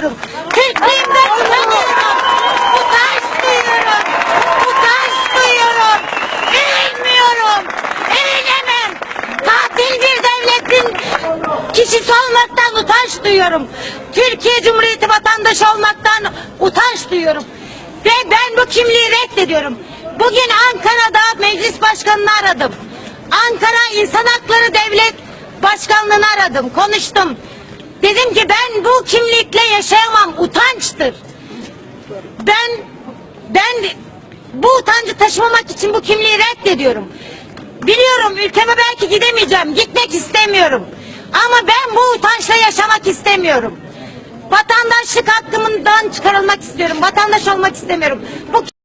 reddediyorum. Türklüğümden utanıyorum. Utanç duyuyorum. Utanç duyuyorum. Eğilmiyorum. Eğilemem. Katil bir devletin kişisi olmaktan utanç duyuyorum. Türkiye Cumhuriyeti vatandaşı olmaktan utanç duyuyorum. Ve ben bu kimliği reddediyorum. Bugün Ankara'da meclis başkanını aradım. Ankara İnsan Hakları Devlet Başkanlığını aradım, konuştum. Dedim ki ben bu kimlikle yaşayamam, utançtır. Ben ben bu utancı taşımamak için bu kimliği reddediyorum. Biliyorum ülkeme belki gidemeyeceğim, gitmek istemiyorum. Ama ben bu utançla yaşamak istemiyorum. Vatandaşlık hakkımdan çıkarılmak istiyorum. Vatandaş olmak istemiyorum. Bu